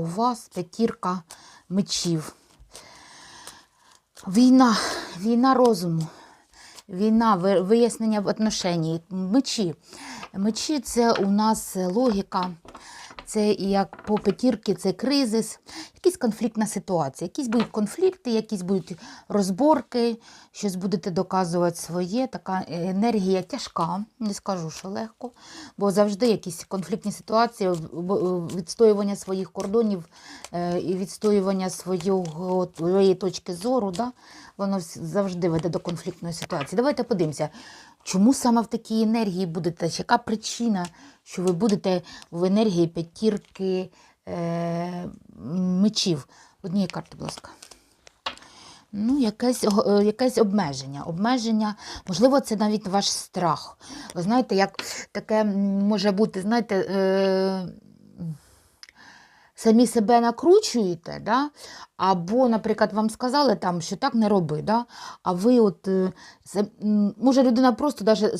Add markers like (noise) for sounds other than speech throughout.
у вас п'ятірка мечів. Війна, війна розуму, війна, вияснення в отношенні. Мечі. Мечі це у нас логіка, це як по п'ятірки, це кризис, якась конфліктна ситуація. Якісь будуть конфлікти, якісь будуть розборки, щось будете доказувати своє. Така енергія тяжка, не скажу, що легко, бо завжди якісь конфліктні ситуації, відстоювання своїх кордонів е, і відстоювання своєї точки зору, да? воно завжди веде до конфліктної ситуації. Давайте подивимося, чому саме в такій енергії будете, яка причина, що ви будете в енергії п'ятірки е, мечів. Однієї карти, будь ласка. Ну, якесь, е, якесь обмеження. Обмеження, можливо, це навіть ваш страх. Ви знаєте, як таке може бути, знаєте, е, самі себе накручуєте, да? або, наприклад, вам сказали, там, що так не роби, да? а ви от, е, може людина просто даже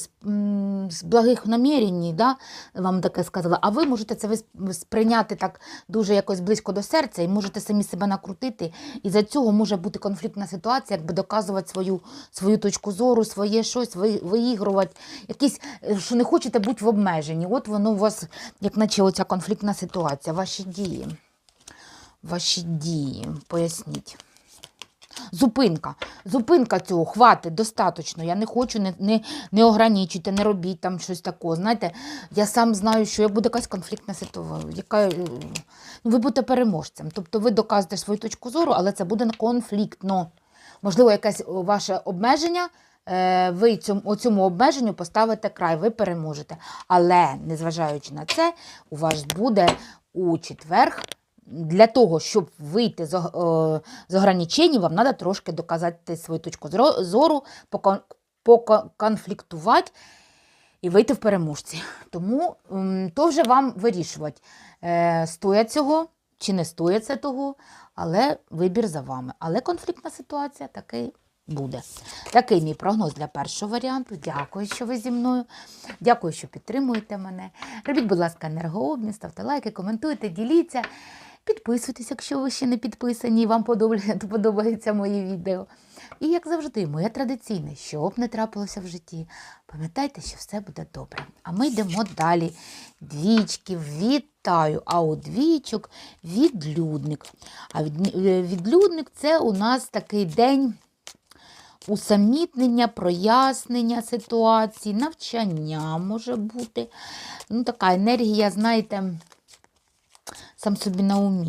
з, благих намірень да? вам таке сказала, а ви можете це сприйняти так дуже якось близько до серця і можете самі себе накрутити, і за цього може бути конфліктна ситуація, якби доказувати свою, свою точку зору, своє щось, ви- виігрувати, якісь, е, що не хочете бути в обмеженні. От воно у вас, як наче оця конфліктна ситуація, ваші дії. Ваші дії, поясніть. Зупинка. Зупинка цього, хватить, достатньо. Я не хочу, не, не, не ограничуйте, не робіть там щось такого. Знаєте, я сам знаю, що буде якась конфліктна ситуація. Яка, е, ну, ви будете переможцем. Тобто ви доказуєте свою точку зору, але це буде конфліктно. Можливо, якесь ваше обмеження, е, ви цьому, цьому обмеженню поставите край, ви переможете. Але, незважаючи на це, у вас буде у четверг для того, щоб вийти з, е, з ограничень, вам треба трошки доказати свою точку зору, покон- поконфліктувати і вийти в переможці. Тому то вже вам вирішувати, е, стоять цього чи не стоять це того, але вибір за вами. Але конфліктна ситуація таки буде. Такий мій прогноз для першого варіанту. Дякую, що ви зі мною. Дякую, що підтримуєте мене. Робіть, будь ласка, енергообмін, ставте лайки, коментуйте, діліться. Підписуйтесь, якщо ви ще не підписані і вам (laughs) подобається, моє відео. І, як завжди, моє традиційне, що б не трапилося в житті, пам'ятайте, що все буде добре. А ми йдемо далі. Двічки, вітаю, а у двічок відлюдник. А е, відлюдник це у нас такий день усамітнення, прояснення ситуації, навчання може бути. Ну, така енергія, знаєте, сам собі на умі.